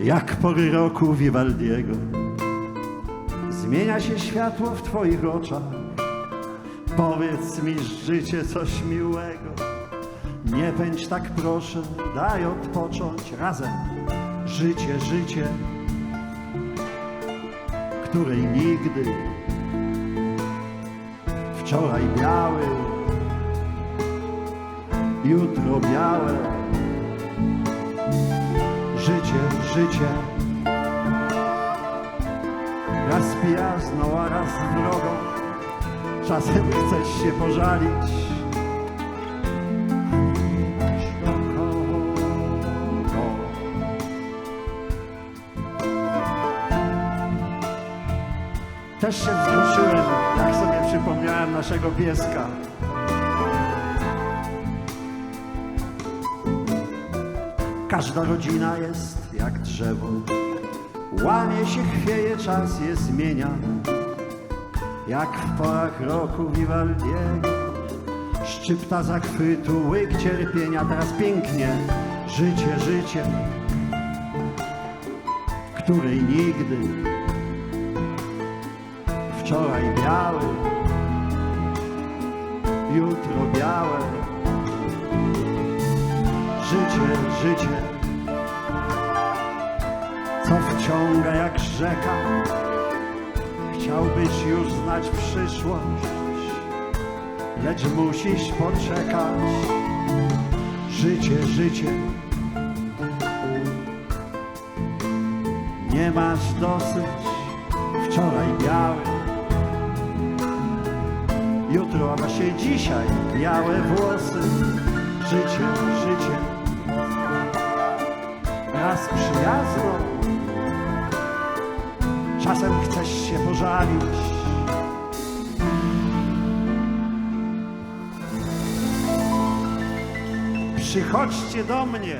jak pory roku Vivaldiego. Zmienia się światło w twoich oczach. Powiedz mi życie coś miłego. Nie pędź tak proszę, daj odpocząć razem. Życie, życie, której nigdy wczoraj biały, jutro białe. Życie, raz przyjazną, a raz wrogą. Czasem chcesz się pożalić. Kogo? Też się wzruszyłem, jak sobie przypomniałem naszego pieska. Każda rodzina jest jak drzewo. Łamie się, chwieje, czas je zmienia. Jak w porach roku Vivaldiego. Szczypta zachwytu, łyk cierpienia, teraz pięknie. Życie, życie, której nigdy wczoraj biały, jutro białe. Życie, życie, co wciąga jak rzeka. Chciałbyś już znać przyszłość, lecz musisz poczekać. Życie, życie, nie masz dosyć wczoraj biały. Jutro, a właśnie dzisiaj białe włosy. Życie, życie, raz przyjazno, czasem chcesz się pożalić. Przychodźcie do mnie,